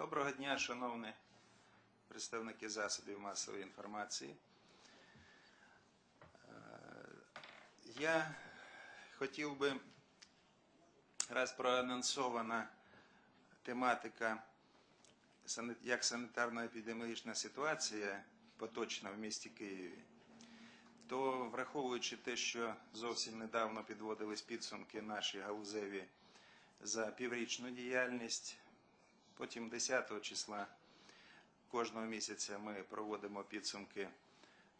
Доброго дня, шановні представники засобів масової інформації. Е, Я хотів би, раз проанонсована тематика, як санітарно-епідеміологічна ситуація поточна в місті Києві, то враховуючи те, що зовсім недавно підводились підсумки наші галузеві за піврічну діяльність, потім 10 числа кожного місяця ми проводимо підсумки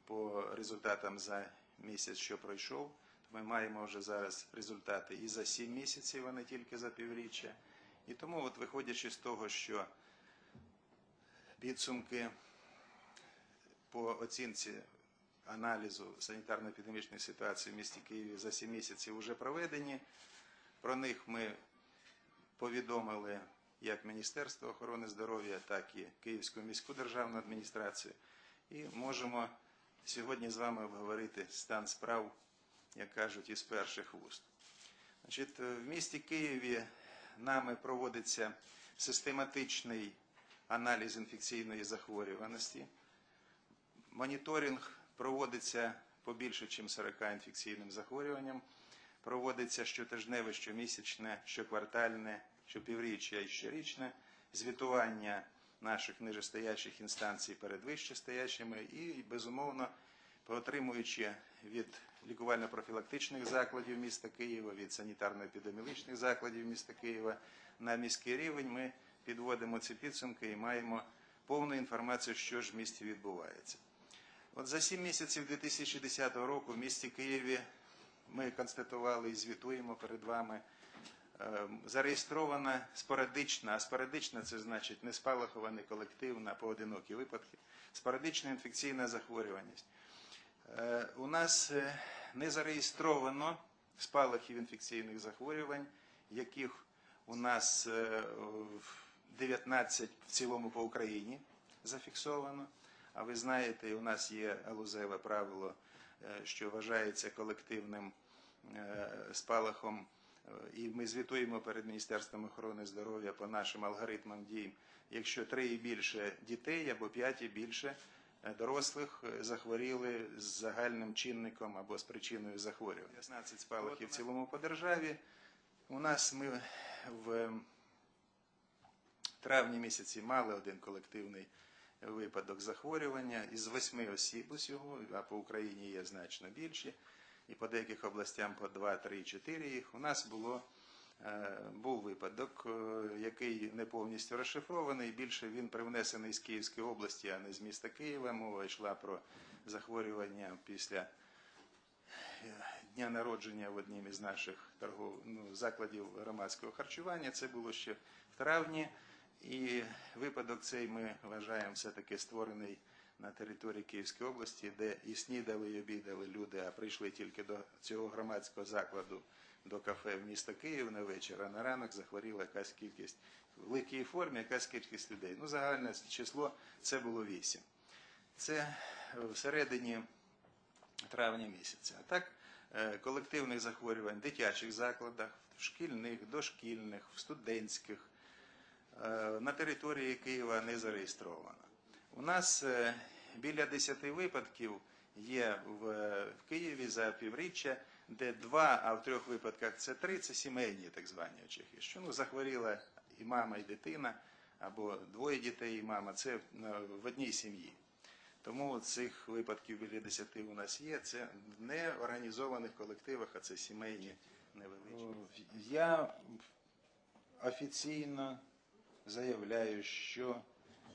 по результатам за місяць, що пройшов. Ми маємо вже зараз результати і за 7 місяців, а не тільки за півріччя. І тому, от виходячи з того, що підсумки по оцінці аналізу санітарно-епідемічної ситуації в місті Києві за 7 місяців вже проведені. Про них ми повідомили як Міністерство охорони здоров'я, так і Київську міську державну адміністрацію. І можемо сьогодні з вами обговорити стан справ, як кажуть, із перших вуст. Значить, в місті Києві нами проводиться систематичний аналіз інфекційної захворюваності. Моніторинг проводиться по більше, ніж 40 інфекційним захворюванням. Проводиться щотижневе, щомісячне, щоквартальне, щопівріччя і щорічне звітування наших нижестоящих інстанцій перед вищестоящими і, безумовно, отримуючи від лікувально-профілактичних закладів міста Києва, від санітарно-епідеміологічних закладів міста Києва на міський рівень, ми підводимо ці підсумки і маємо повну інформацію, що ж в місті відбувається. От за 7 місяців 2010 року в місті Києві ми констатували і звітуємо перед вами. Е, Зареєстрована спорадична, а спорадична це значить не спалахова, не колективна, поодинокі випадки, спорадична інфекційна захворюваність. Е, У нас е, не зареєстровано спалахів інфекційних захворювань, яких у нас е, в 19 в цілому по Україні зафіксовано. А ви знаєте, у нас є галузеве правило, що вважається колективним спалахом, і ми звітуємо перед Міністерством охорони здоров'я по нашим алгоритмам дій, якщо три і більше дітей або п'ять і більше е, дорослих е, захворіли з загальним чинником або з причиною захворювання. 15 спалахів в цілому по державі. У нас ми в травні місяці мали один колективний випадок захворювання із восьми осіб усього, а по Україні є значно більше, і по деяких областям по 2, 3, 4 їх. У нас було, е, був випадок, е, який не повністю розшифрований. Більше він привнесений з Київської області, а не з міста Києва. Мова йшла про захворювання після дня народження в однім із наших торгов... ну, закладів громадського харчування. Це було ще в травні. І випадок цей ми вважаємо все-таки створений на території Київської області, де і снідали, і обідали люди, а прийшли тільки до цього громадського закладу, до кафе в місто Київ на вечір, а на ранок захворіла якась кількість в великій формі, якась кількість людей. Ну, загальне число це було вісім. Це всередині травня місяця. А так, е, колективних захворювань в дитячих закладах, в шкільних, дошкільних, в студентських, е, на території Києва не зареєстровано. У нас е, біля 10 випадків є в, в Києві за півріччя, де два, а в трьох випадках це три, це сімейні так звані очахи. Що ну, захворіла і мама, і дитина, або двоє дітей, і мама. Це е, в одній сім'ї. Тому цих випадків біля 10 у нас є. Це не в організованих колективах, а це сімейні невеличкі. Я офіційно заявляю, що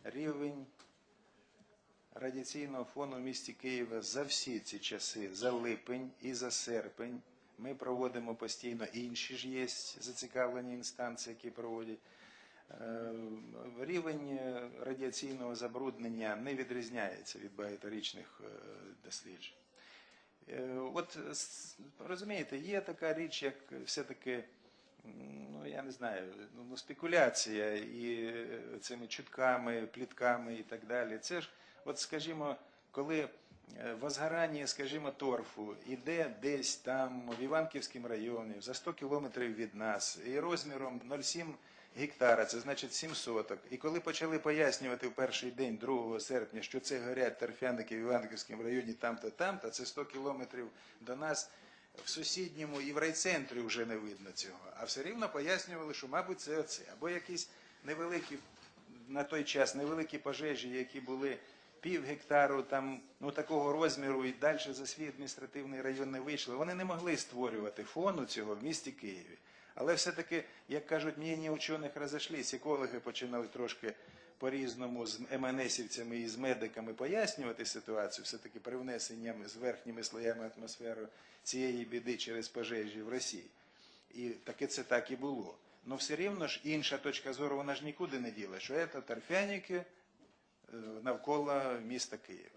рівень радіаційного фону в місті Києва за всі ці часи, за липень і за серпень, ми проводимо постійно інші ж є зацікавлені інстанції, які проводять. Е, Рівень радіаційного забруднення не відрізняється від багаторічних е, досліджень. Е, От розумієте, є така річ, як все-таки, ну я не знаю, ну, спекуляція і цими чутками, плітками і так далі. Це ж, от скажімо, коли е, возгорання, скажімо, торфу іде десь там в Іванківському районі, за 100 кілометрів від нас, і розміром 0,7 гектара, це значить 7 соток. І коли почали пояснювати в перший день, 2 серпня, що це горять торфяники в Іванківському районі там-то, там-то, це 100 кілометрів до нас, в сусідньому і в райцентрі вже не видно цього. А все рівно пояснювали, що, мабуть, це оце. Або якісь невеликі, на той час невеликі пожежі, які були пів гектару, там, ну, такого розміру і далі за свій адміністративний район не вийшли. Вони не могли створювати фону цього в місті Києві. Але все-таки, як кажуть, мнення учених розійшлись, екологи починали трошки по-різному з МНСівцями і з медиками пояснювати ситуацію, все-таки привнесенням з верхніми слоями атмосфери цієї біди через пожежі в Росії. І таке це так і було. Ну все рівно ж інша точка зору, вона ж нікуди не діла, що це торфяники навколо міста Києва.